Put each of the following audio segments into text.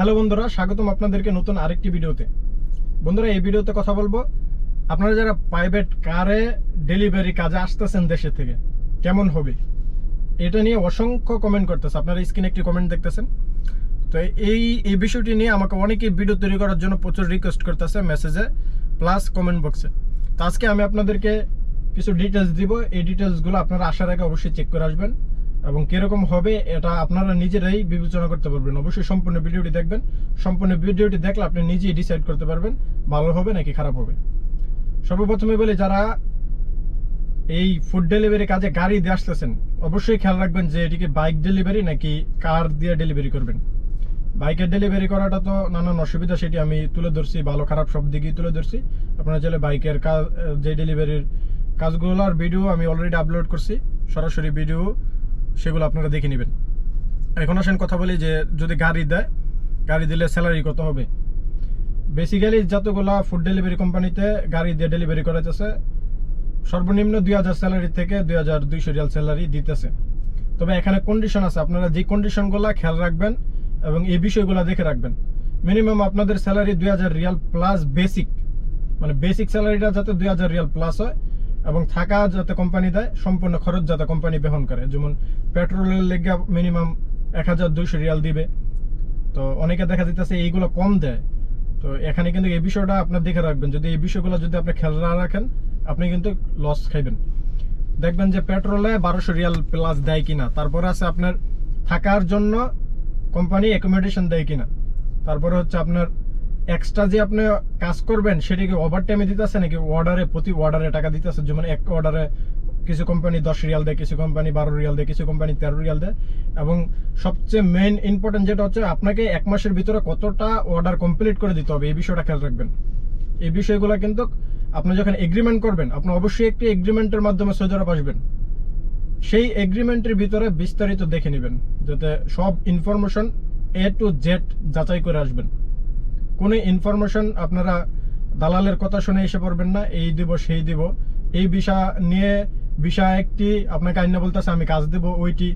Hello বন্ধুরা, স্বাগতম আপনাদেরকে নতুন আরেকটি ভিডিওতে। বন্ধুরা, এই ভিডিওতে কথা বলব, আপনারা যারা প্রাইভেট কারে ডেলিভারি কাজে আসতেছেন দেশে থেকে, কেমন হবে? এটা নিয়ে অসংখ্য কমেন্ট করতেছে। আপনারা স্ক্রিনে একটি কমেন্ট দেখতেছেন। তো এই এই বিষয়টি নিয়ে আমাকে অনেকে ভিডিও তৈরি করার জন্য প্রচুর রিকোয়েস্ট করতেছে মেসেজে প্লাস কমেন্ট বক্সে তো আজকে আমি আপনাদেরকে কিছু ডিটেলস দিব। এই ডিটেলসগুলো আপনারা আসার আগে অবশ্যই চেক করে আসবেন। এবং কীরকম হবে এটা আপনারা নিজেরাই বিবেচনা করতে পারবেন। অবশ্যই সম্পূর্ণ ভিডিওটি দেখবেন। সম্পূর্ণ ভিডিওটি দেখলে আপনি নিজেই ডিসাইড করতে পারবেন, ভালো হবে নাকি খারাপ হবে। সর্বপ্রথমে বলি, যারা এই ফুড ডেলিভারি কাজে গাড়ি দিয়ে আসতেছেন, অবশ্যই খেয়াল রাখবেন যে এটিকে বাইক ডেলিভারি নাকি কার দিয়ে ডেলিভারি করবেন। বাইকের ডেলিভারি করাটা তো নানান অসুবিধা, সেটি আমি তুলে ধরছি, ভালো খারাপ সব দিকেই তুলে ধরছি। আপনারা চাইলে বাইকের কাজ, যে ডেলিভারির কাজগুলোর ভিডিও আমি অলরেডি আপলোড করছি। সরাসরি ভিডিও সেগুলো আপনারা দেখে নেবেন। এখন আসেন কথা বলি যে যদি গাড়ি দেয়, গাড়ি দিলে স্যালারি কত হবে? বেসিক্যালি যতগুলা ফুড ডেলিভারি কোম্পানিতে গাড়ি দিয়ে ডেলিভারি করাইতেছে, সর্বনিম্ন দুই হাজার স্যালারি থেকে দুই হাজার দুইশো রিয়াল স্যালারি দিতেছে। তবে এখানে কন্ডিশন আছে, আপনারা যে কন্ডিশনগুলো খেয়াল রাখবেন এবং এই বিষয়গুলো দেখে রাখবেন। মিনিমাম আপনাদের স্যালারি দুই হাজার রিয়াল প্লাস বেসিক মানে বেসিক স্যালারিটা যাতে দুই হাজার রিয়াল প্লাস হয় এবং থাকা যাতে কোম্পানি দেয়, সম্পূর্ণ খরচ যাতে কোম্পানি বহন করে। যেমন পেট্রোলের লেগে মিনিমাম এক হাজার দুইশো রিয়াল দিবে। তো অনেকে দেখা যেতেছে এইগুলো কম দেয়। তো এখানে কিন্তু এই বিষয়টা আপনার দেখে রাখবেন। যদি এই বিষয়গুলো যদি আপনি খেয়াল না রাখেন, আপনি কিন্তু লস খাইবেন। দেখবেন যে পেট্রোলে বারোশো রিয়াল প্লাস দেয় কিনা। তারপরে আছে আপনার থাকার জন্য কোম্পানি অ্যাকোমোডেশন দেয় কিনা। তারপরে হচ্ছে আপনার এক্সট্রা যে আপনি কাজ করবেন, সেটা কি ওভার টাইমে দিতেছে নাকি অর্ডারে প্রতি অর্ডারে টাকা দিতেছে যেমন এক অর্ডারে কিছু কোম্পানি দশ রিয়াল দেয়, কিছু কোম্পানি বারো রিয়াল দেয়, কিছু কোম্পানি তেরো রিয়াল দেয়। এবং সবচেয়ে মেইন ইম্পর্টেন্ট যেটা হচ্ছে, আপনাকে এক মাসের ভিতরে কতটা অর্ডার কমপ্লিট করে দিতে হবে, এই বিষয়টা খেয়াল রাখবেন। এই বিষয়গুলো কিন্তু আপনি যখন এগ্রিমেন্ট করবেন, আপনি অবশ্যই একটি এগ্রিমেন্টের মাধ্যমে সৌদি আসবেন। সেই এগ্রিমেন্টের ভিতরে বিস্তারিত দেখে নেবেন, যাতে সব ইনফরমেশন এ টু জেড যাচাই করে আসবেন। কোনো ইনফরমেশন আপনারা দালালের কথা শুনে এসে পড়বেন না, এই দিব, সেই দিব। এই বিষয় নিয়ে বিষয় একটি আপনাকে আইনা বলতেছে, আমি কাজ দেব, ওইটি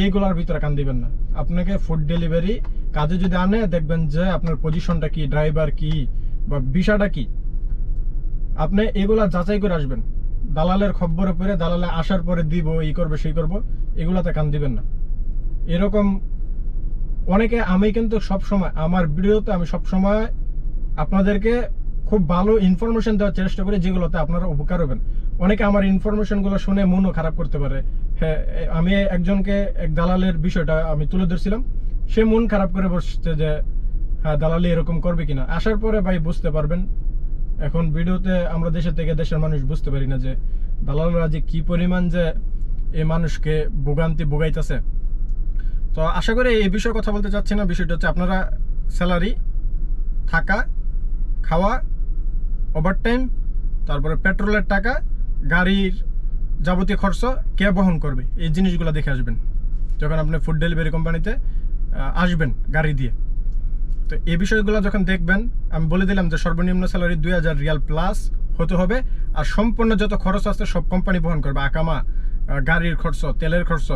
এইগুলোর ভিতরে কান দিবেন না। আপনাকে ফুড ডেলিভারি কাজে যদি আনে, দেখবেন যে আপনার পজিশনটা কি ড্রাইভার কি, বা বিষয়টা কি। আপনি এগুলা যাচাই করে আসবেন। দালালের খবরে পরে দালালে আসার পরে দিব এই করবে, সেই করব, এগুলাতে কান দিবেন না। এরকম অনেকে, আমি কিন্তু সব সময় আমার ভিডিওতে আমি সব সময় আপনাদেরকে খুব ভালো ইনফরমেশন দেওয়ার চেষ্টা করি যেগুলোতে আপনারা উপকার হবেন। অনেকে আমার ইনফরমেশনগুলো শুনে মনও খারাপ করতে পারে। হ্যাঁ আমি একজনকে, এক দালালের বিষয়টা আমি তুলে ধরছিলাম। সে মন খারাপ করে বসছে যে হ্যাঁ দালালি এরকম করবে কিনা? আসার পরে ভাই বুঝতে পারবেন, এখন ভিডিওতে আমরা দেশের থেকে দেশের মানুষ বুঝতে পারি না যে, দালালরা যে কি পরিমাণ যে এই মানুষকে ভোগান্তি ভোগাইতেছে। তো আশা করি এই বিষয়ে কথা বলতে চাচ্ছি না। বিষয়টা হচ্ছে আপনারা স্যালারি থাকা, খাওয়া ওভারটাইম তারপরে পেট্রোলের টাকা, গাড়ির যাবতীয় খরচ কে বহন করবে? এই জিনিসগুলো দেখে আসবেন। যখন আপনি ফুড ডেলিভারি কোম্পানিতে আসবেন গাড়ি দিয়ে। তো এই বিষয়গুলো যখন দেখবেন, আমি বলে দিলাম যে সর্বনিম্ন স্যালারি দুই হাজার রিয়াল প্লাস হতে হবে। আর সম্পূর্ণ যত খরচ আছে সব কোম্পানি বহন করবে। আকামা গাড়ির খরচ, তেলের খরচ,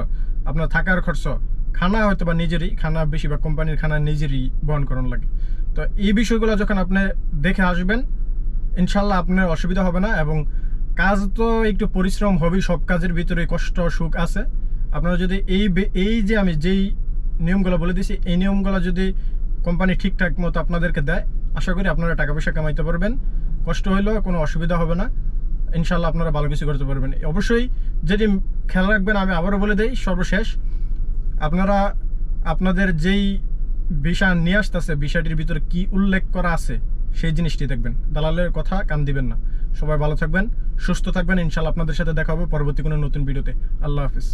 আপনার থাকার খরচ খানা হয়তো বা নিজেরই, খানা বেশিরভাগ কোম্পানির খানা নিজেরই বহন করানো লাগে। তো এই বিষয়গুলো যখন আপনি দেখে আসবেন, ইনশাল্লাহ আপনার অসুবিধা হবে না এবং কাজ তো একটু পরিশ্রম হবেই, সব কাজের ভিতরে কষ্ট, সুখ আছে। আপনারা যদি এই এই যে আমি যেই নিয়মগুলো বলে দিয়েছি এই নিয়মগুলো যদি কোম্পানি ঠিকঠাক মতো আপনাদেরকে দেয়, আশা করি আপনারা টাকা পয়সা কামাইতে পারবেন। কষ্ট হইলেও কোনো অসুবিধা হবে না। ইনশাল্লাহ আপনারা ভালো কিছু করতে পারবেন। অবশ্যই যেটি খেয়াল রাখবেন, আমি আবারও বলে দিই, সর্বশেষ আপনারা আপনাদের যেই বিষা নিয়ে আসতেছে বিষয়টির ভিতরে কি উল্লেখ করা আছে, সেই জিনিসটি দেখবেন। দালালের কথা কান দিবেন না। সবাই ভালো থাকবেন, সুস্থ থাকবেন। ইনশাল্লাহ আপনাদের সাথে দেখা হবে পরবর্তী কোনো নতুন ভিডিওতে। আল্লাহ হাফিজ।